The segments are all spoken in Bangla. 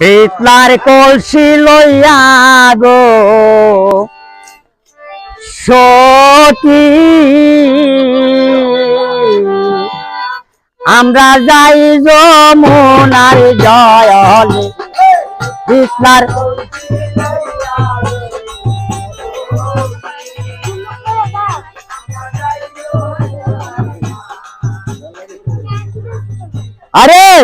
পিতলার কলসি লইয়া গো সতী। আমরা যাই যমুনার জয়লে পিতলার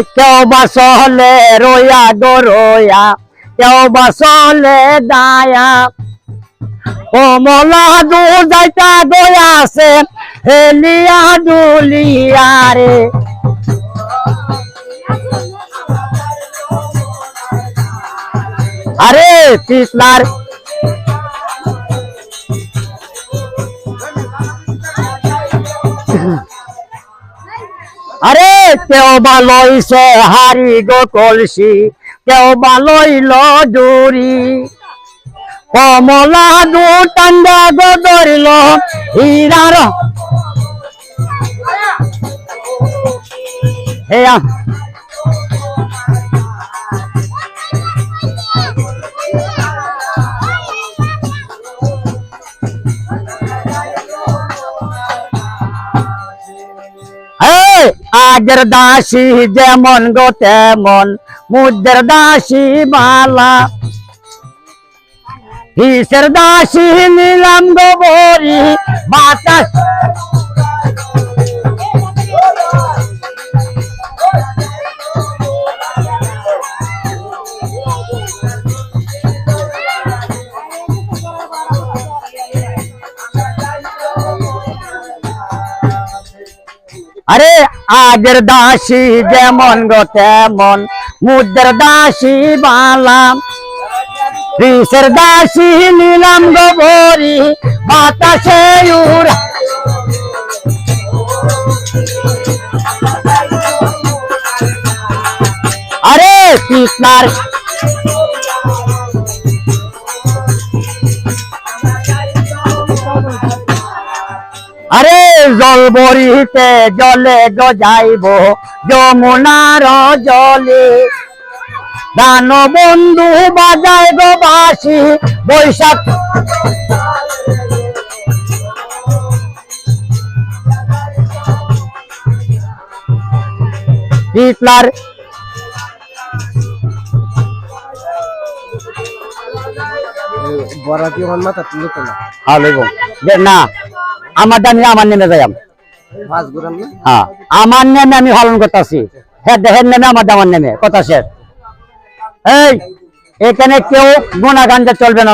क्यों बसोले रोया गो रोया क्यों बसोले दाया। ओ मोला दू जाता दोया से हेलिया डुलिया रे। अरे तीस तीसलार আরে কেউ বালইছে হারি গো কলসি কেউ বালইল জুরি কমলা দু টান্ডা গো ধরিল হীরার। হে আগের দাসী যেমন গো তেমন মুদ্রের দাসী মালা হিসের দাসী নিলাম গো বরি বাতাস আরে আগের দাসী যেমন গো তেমন মুদ্রের দাসী বালাম। হিসের দাসী নিলাম গো বরি, বাতাসে উড়া। আরে কৃষ্ণার জল বরিতে জলে গজাইব যমুনার জলে। দান বন্ধু বাজায় গো বাসি বৈশাখ। হিটলার। বরাতি মাথা তুলে না। হ্যালো না। আমার দামি আমার নেমে যাই হ্যাঁ আমার নেমে আমি হলন করতেছি। হ্যাঁ দেহের নেমে আমার দামার নেমে কথা শেষ। এই এখানে কেউ গুণাগান চলবে না